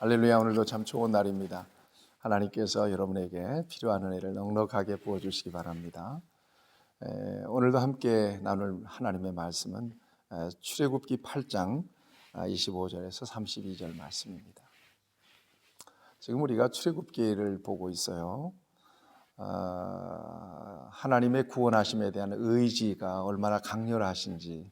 할렐루야 오늘도 참 좋은 날입니다. 하나님께서 여러분에게 필요한 은혜를 넉넉하게 부어 주시기 바랍니다. 에, 오늘도 함께 나눌 하나님의 말씀은 에, 출애굽기 8장 25절에서 32절 말씀입니다. 지금 우리가 출애굽기를 보고 있어요. 어, 하나님의 구원하심에 대한 의지가 얼마나 강렬하신지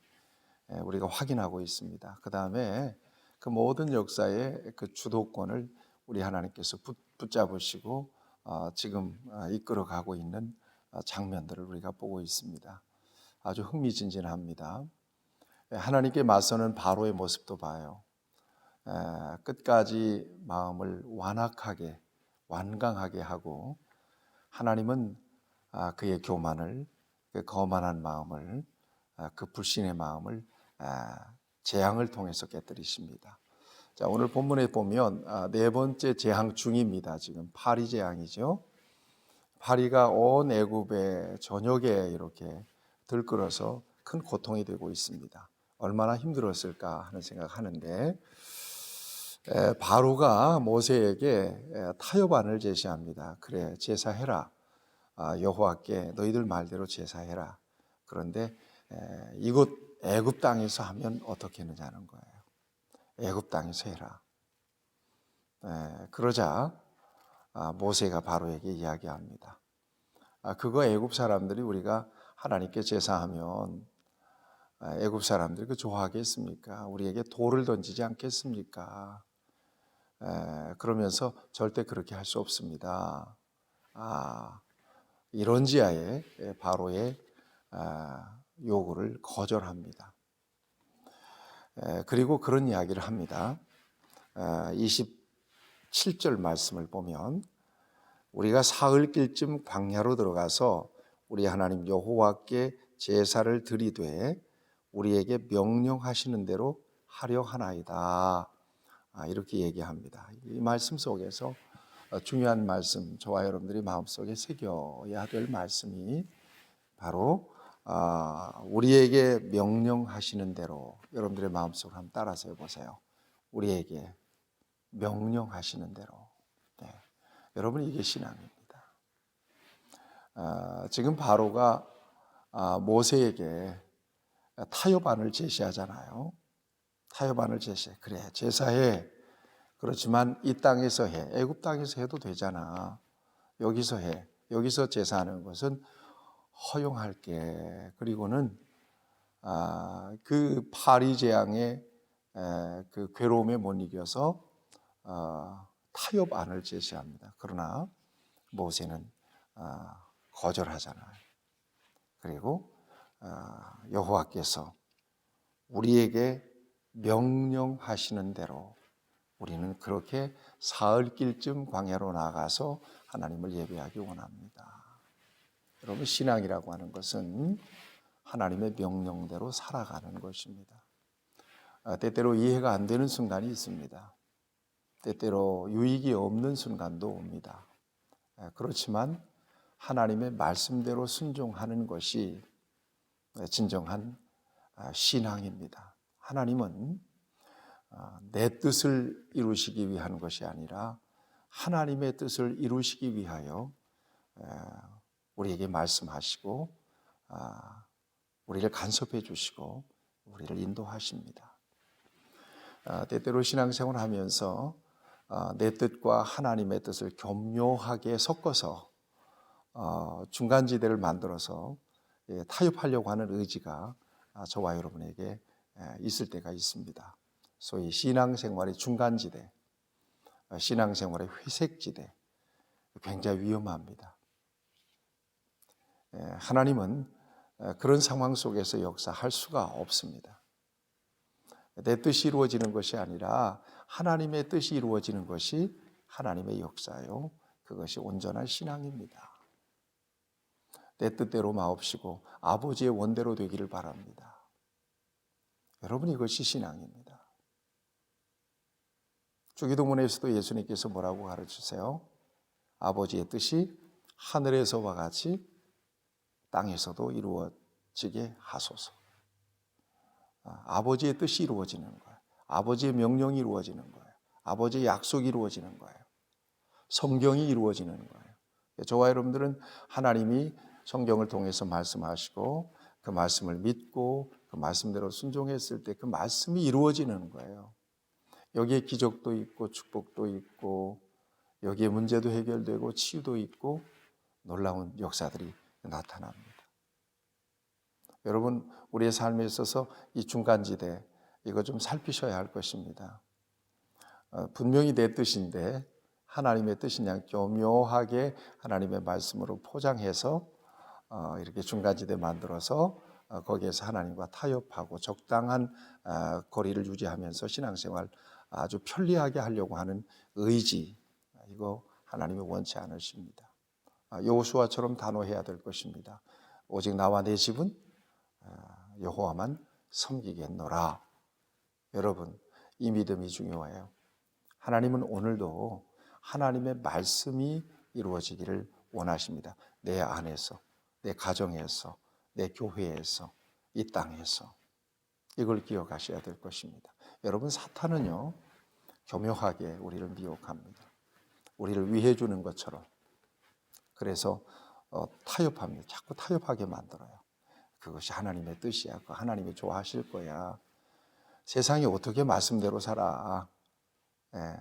에, 우리가 확인하고 있습니다. 그 다음에 그 모든 역사의 그 주도권을 우리 하나님께서 붙, 붙잡으시고 어, 지금 어, 이끌어가고 있는 어, 장면들을 우리가 보고 있습니다. 아주 흥미진진합니다. 예, 하나님께 맞서는 바로의 모습도 봐요. 에, 끝까지 마음을 완악하게 완강하게 하고 하나님은 아, 그의 교만을 그 거만한 마음을 아, 그 불신의 마음을 아, 재앙을 통해서 깨뜨리십니다. 자, 오늘 본문에 보면 아, 네 번째 재앙 중입니다. 지금 파리 재앙이죠. 파리가 온 애굽의 전역에 이렇게 들끓어서 큰 고통이 되고 있습니다. 얼마나 힘들었을까 하는 생각하는데 에, 바로가 모세에게 에, 타협안을 제시합니다. 그래 제사해라. 아, 여호와께 너희들 말대로 제사해라. 그런데 에, 이곳 애굽 땅에서 하면 어떻게 하느냐는 거예요. 애굽 땅에서 해라. 에, 그러자 아, 모세가 바로에게 이야기합니다. 아, 그거 애굽 사람들이 우리가 하나님께 제사하면 아, 애굽 사람들이 그 좋아하겠습니까? 우리에게 돌을 던지지 않겠습니까? 에, 그러면서 절대 그렇게 할 수 없습니다. 아, 이런 지하에 바로의 아, 요구를 거절합니다. 에, 그리고 그런 이야기를 합니다. 아, 27절 말씀을 보면 우리가 사흘길쯤 광야로 들어가서 우리 하나님 여호와께 제사를 드리되 우리에게 명령하시는 대로 하려 하나이다. 아, 이렇게 얘기합니다. 이 말씀 속에서 중요한 말씀, 저와 여러분들이 마음속에 새겨야 될 말씀이 바로 아, 우리에게 명령하시는 대로 여러분들의 마음속으로 한번 따라서 해보세요. 우리에게 명령하시는 대로. 네. 여러분 이게 신앙입니다. 아, 지금 바로가 아, 모세에게 타협안을 제시하잖아요. 타협안을 제시해. 그래 제사해. 그렇지만 이 땅에서 해. 애굽 땅에서 해도 되잖아. 여기서 해. 여기서 제사하는 것은 허용할게. 그리고는 아, 그 파리 재앙의 에, 그 괴로움에 못 이겨서 어, 타협 안을 제시합니다. 그러나 모세는 어, 거절하잖아요. 그리고 어, 여호와께서 우리에게 명령하시는 대로 우리는 그렇게 사흘 길쯤 광야로 나가서 하나님을 예배하기 원합니다. 여러분 신앙이라고 하는 것은 하나님의 명령대로 살아가는 것입니다. 아, 때때로 이해가 안 되는 순간이 있습니다. 때때로 유익이 없는 순간도 옵니다. 아, 그렇지만 하나님의 말씀대로 순종하는 것이 진정한 아, 신앙입니다. 하나님은 내 뜻을 이루시기 위한 것이 아니라 하나님의 뜻을 이루시기 위하여 우리에게 말씀하시고 우리를 간섭해 주시고 우리를 인도하십니다. 때때로 신앙생활을 하면서 내 뜻과 하나님의 뜻을 교묘하게 섞어서 어, 중간지대를 만들어서 예, 타협하려고 하는 의지가 저와 여러분에게 있을 때가 있습니다. 소위 신앙생활의 중간지대, 어, 신앙생활의 회색지대, 굉장히 위험합니다. 하나님은 그런 상황 속에서 역사할 수가 없습니다. 내 뜻이 이루어지는 것이 아니라 하나님의 뜻이 이루어지는 것이 하나님의 역사요. 그것이 온전한 신앙입니다. 내 뜻대로 마옵시고 아버지의 원대로 되기를 바랍니다. 여러분 이것이 신앙입니다. 주기도문에서도 예수님께서 뭐라고 가르치세요? 아버지의 뜻이 하늘에서와 같이 땅에서도 이루어지게 하소서. 아버지의 뜻이 이루어지는 거예요. 아버지의 명령이 이루어지는 거예요. 아버지의 약속이 이루어지는 거예요. 성경이 이루어지는 거예요. 저와 여러분들은 하나님이 성경을 통해서 말씀하시고 그 말씀을 믿고 그 말씀대로 순종했을 때 그 말씀이 이루어지는 거예요. 여기에 기적도 있고 축복도 있고 여기에 문제도 해결되고 치유도 있고 놀라운 역사들이 나타납니다. 여러분 우리의 삶에 있어서 이 중간지대 이거 좀 살피셔야 할 것입니다. 어, 분명히 내 뜻인데 하나님의 뜻이 그냥 교묘하게 하나님의 말씀으로 포장해서 어, 이렇게 중간지대 만들어서 어, 거기에서 하나님과 타협하고 적당한 어, 거리를 유지하면서 신앙생활 아주 편리하게 하려고 하는 의지 이거 하나님이 원치 않으십니다. 아, 여호수아처럼 단호해야 될 것입니다. 오직 나와 내 집은 아, 여호와만 섬기겠노라. 여러분 이 믿음이 중요해요. 하나님은 오늘도 하나님의 말씀이 이루어지기를 원하십니다. 내 안에서, 내 가정에서, 내 교회에서, 이 땅에서 이걸 기억하셔야 될 것입니다. 여러분 사탄은요 교묘하게 우리를 미혹합니다. 우리를 위해 주는 것처럼 그래서 어, 타협합니다. 자꾸 타협하게 만들어요. 그것이 하나님의 뜻이야. 그 하나님이 좋아하실 거야. 세상이 어떻게 말씀대로 살아? 예,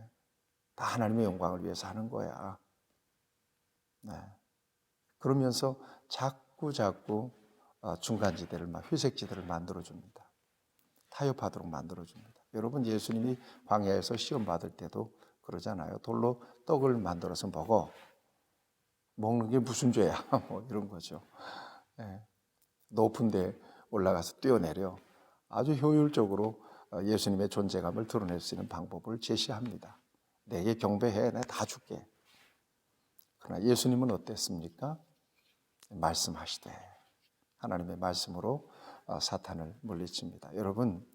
다 하나님의 영광을 위해서 하는 거야. 네. 그러면서 자꾸 자꾸 어, 중간지대를 막 회색지대를 만들어 줍니다. 타협하도록 만들어 줍니다. 여러분 예수님이 광야에서 시험 받을 때도 그러잖아요. 돌로 떡을 만들어서 먹어. 먹는 게 무슨 죄야? 뭐 이런 거죠. 예. 높은 데 올라가서 뛰어내려 아주 효율적으로 어, 예수님의 존재감을 드러낼 수 있는 방법을 제시합니다. 내게 경배해, 내가 다 줄게. 그러나 예수님은 어땠습니까? 말씀하시되 하나님의 말씀으로 어, 사탄을 물리칩니다. 여러분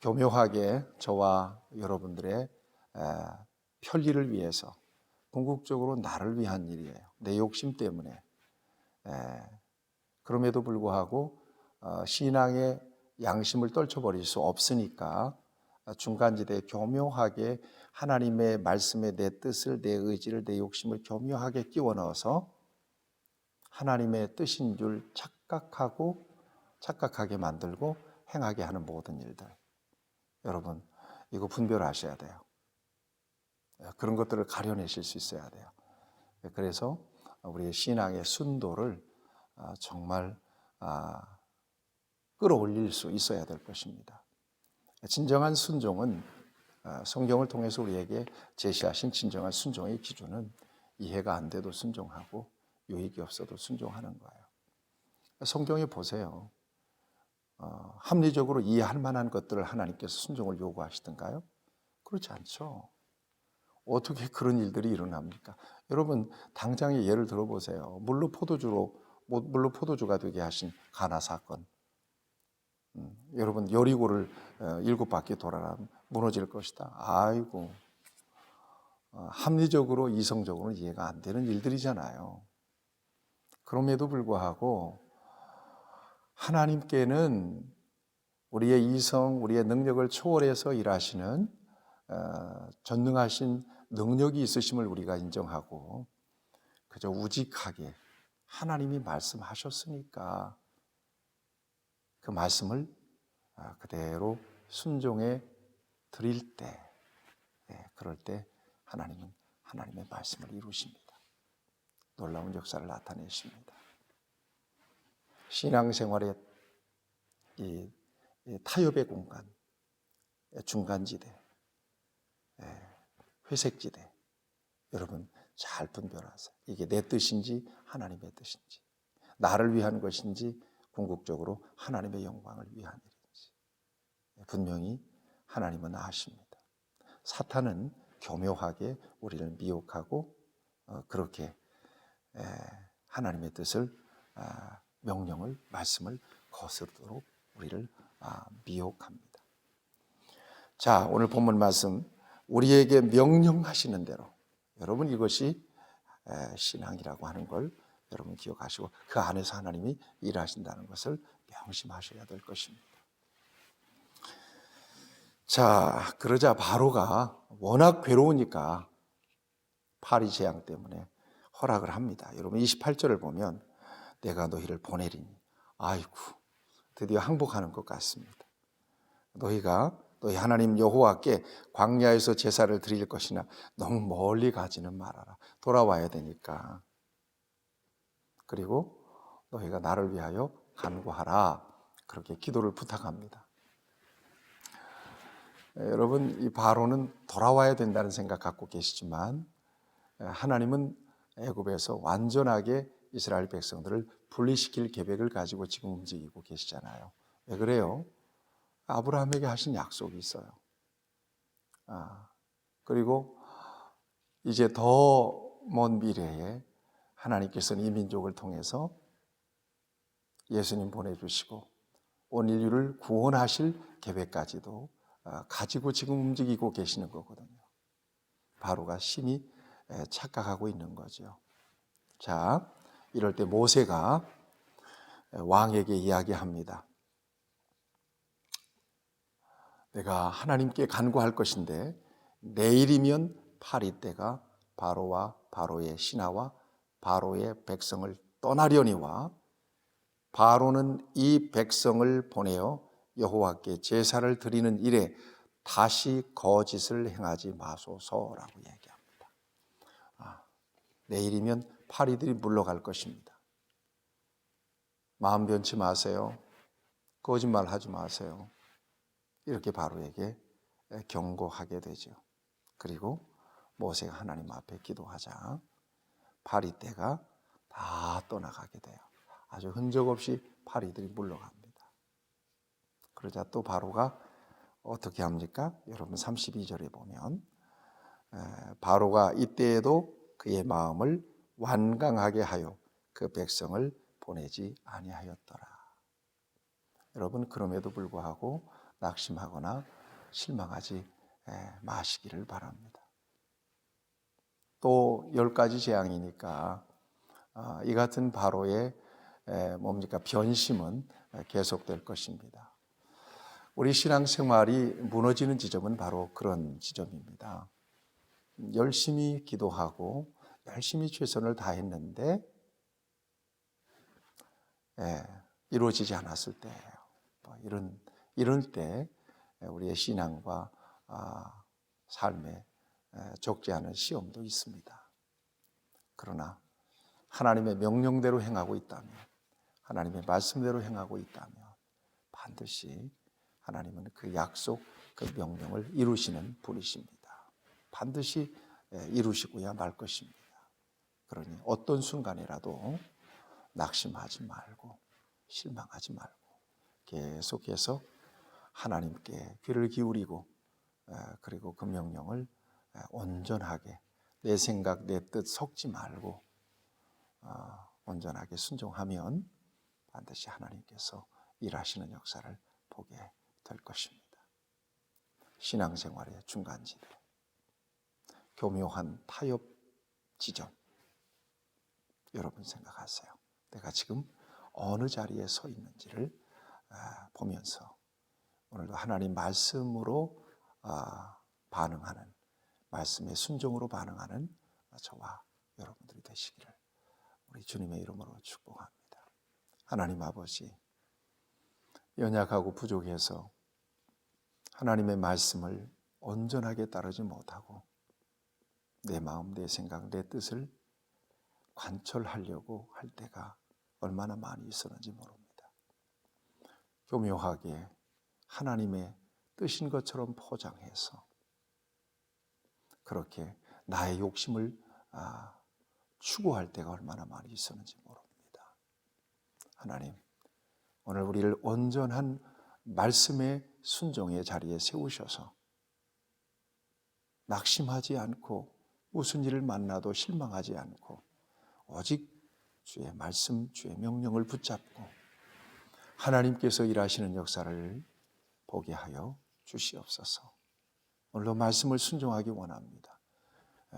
교묘하게 저와 여러분들의 편리를 위해서 궁극적으로 나를 위한 일이에요. 내 욕심 때문에. 그럼에도 불구하고 어, 신앙의 양심을 떨쳐버릴 수 없으니까 중간지대에 교묘하게 하나님의 말씀에 내 뜻을, 내 의지를, 내 욕심을 교묘하게 끼워 넣어서 하나님의 뜻인 줄 착각하고 착각하게 만들고 행하게 하는 모든 일들. 여러분, 이거 분별하셔야 돼요. 그런 것들을 가려내실 수 있어야 돼요. 그래서 우리의 신앙의 순도를 아, 정말 아, 끌어올릴 수 있어야 될 것입니다. 진정한 순종은 아, 성경을 통해서 우리에게 제시하신 진정한 순종의 기준은 이해가 안 돼도 순종하고 유익이 없어도 순종하는 거예요. 성경에 보세요. 어, 합리적으로 이해할 만한 것들을 하나님께서 순종을 요구하시던가요? 그렇지 않죠. 어떻게 그런 일들이 일어납니까? 여러분 당장의 예를 들어보세요. 물로 포도주로 물로 포도주가 되게 하신 가나 사건. 음, 여러분 여리고를 어, 일곱 바퀴 돌아라 무너질 것이다. 아이고 어, 합리적으로 이성적으로 이해가 안 되는 일들이잖아요. 그럼에도 불구하고 하나님께는 우리의 이성, 우리의 능력을 초월해서 일하시는 어, 전능하신 능력이 있으심을 우리가 인정하고 그저 우직하게 하나님이 말씀하셨으니까 그 말씀을 아, 그대로 순종해 드릴 때, 예, 그럴 때 하나님은 하나님의 말씀을 이루십니다. 놀라운 역사를 나타내십니다. 신앙생활의 이, 타협의 공간, 중간지대, 예, 회색지대, 여러분 잘 분별하세요. 이게 내 뜻인지 하나님의 뜻인지, 나를 위한 것인지 궁극적으로 하나님의 영광을 위한 일인지 분명히 하나님은 아십니다. 사탄은 교묘하게 우리를 미혹하고 어, 그렇게 하나님의 뜻을 아, 명령을 말씀을 거스르도록 우리를 아, 미혹합니다. 자, 오늘 본문 말씀 우리에게 명령하시는 대로 여러분 이것이 신앙이라고 하는 걸 여러분 기억하시고 그 안에서 하나님이 일하신다는 것을 명심하셔야 될 것입니다. 자, 그러자 바로가 워낙 괴로우니까 파리 재앙 때문에 허락을 합니다. 여러분 28절을 보면 내가 너희를 보내리니 아이고 드디어 항복하는 것 같습니다. 너희가 너희 하나님 여호와께 광야에서 제사를 드릴 것이나 너무 멀리 가지는 말아라. 돌아와야 되니까. 그리고 너희가 나를 위하여 간구하라. 그렇게 기도를 부탁합니다. 에, 여러분 이 바로는 돌아와야 된다는 생각 갖고 계시지만 에, 하나님은 애굽에서 완전하게 이스라엘 백성들을 분리시킬 계획을 가지고 지금 움직이고 계시잖아요. 왜 그래요? 아브라함에게 하신 약속이 있어요. 아, 그리고 이제 더 먼 미래에 하나님께서는 이 민족을 통해서 예수님 보내주시고 온 인류를 구원하실 계획까지도 아, 가지고 지금 움직이고 계시는 거거든요. 바로가 에, 착각하고 있는 거죠. 자, 이럴 때 모세가 왕에게 이야기합니다. 내가 하나님께 간구할 것인데 내일이면 파리 때가 바로와 바로의 신하와 바로의 백성을 떠나려니와 바로는 이 백성을 보내어 여호와께 제사를 드리는 일에 다시 거짓을 행하지 마소서라고 얘기합니다. 아, 내일이면 파리들이 물러갈 것입니다. 마음 변치 마세요. 거짓말 하지 마세요. 이렇게 바로에게 경고하게 되죠. 그리고 모세가 하나님 앞에 기도하자 파리 떼가 다 떠나가게 돼요. 아주 흔적 없이 파리들이 물러갑니다. 그러자 또 바로가 어떻게 합니까? 여러분 32절에 보면 바로가 이때에도 그의 마음을 완강하게 하여 그 백성을 보내지 아니하였더라. 여러분 그럼에도 불구하고 낙심하거나 실망하지 마시기를 바랍니다. 또 열 가지 재앙이니까 아, 이 같은 바로의 뭡니까 변심은 계속될 것입니다. 우리 신앙 생활이 무너지는 지점은 바로 그런 지점입니다. 열심히 기도하고 열심히 최선을 다했는데 예, 이루어지지 않았을 때예요. 뭐 이런 이럴 때 우리의 신앙과 아, 삶에 적지 않은 시험도 있습니다. 그러나 하나님의 명령대로 행하고 있다면, 하나님의 말씀대로 행하고 있다면 반드시 하나님은 그 약속, 그 명령을 이루시는 분이십니다. 반드시 이루시고야 말 것입니다. 그러니 어떤 순간이라도 낙심하지 말고 실망하지 말고 계속해서 하나님께 귀를 기울이고 그리고 그 명령을 온전하게 내 생각 내 뜻 섞지 말고 어, 온전하게 순종하면 반드시 하나님께서 일하시는 역사를 보게 될 것입니다. 신앙생활의 중간지대, 교묘한 타협 지점, 여러분 생각하세요. 내가 지금 어느 자리에 서 있는지를 보면서 오늘도 하나님 말씀으로 아, 반응하는 말씀의 순종으로 반응하는 저와 여러분들이 되시기를 우리 주님의 이름으로 축복합니다. 하나님 아버지 연약하고 부족해서 하나님의 말씀을 온전하게 따르지 못하고 내 마음, 내 생각, 내 뜻을 관철하려고 할 때가 얼마나 많이 있었는지 모릅니다. 교묘하게 하나님의 뜻인 것처럼 포장해서 그렇게 나의 욕심을 아, 추구할 때가 얼마나 많이 있었는지 모릅니다. 하나님, 오늘 우리를 온전한 말씀의 순종의 자리에 세우셔서 낙심하지 않고 무슨 일을 만나도 실망하지 않고 오직 주의 말씀, 주의 명령을 붙잡고 하나님께서 일하시는 역사를 보게 하여 주시옵소서. 오늘도 말씀을 순종하기 원합니다.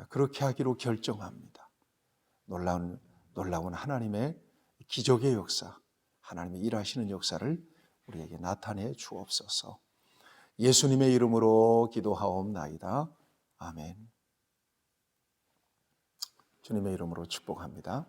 그렇게 하기로 결정합니다. 놀라운, 놀라운 하나님의 기적의 역사, 하나님의 일하시는 역사를 우리에게 나타내 주옵소서. 예수님의 이름으로 기도하옵나이다. 아멘. 주님의 이름으로 축복합니다.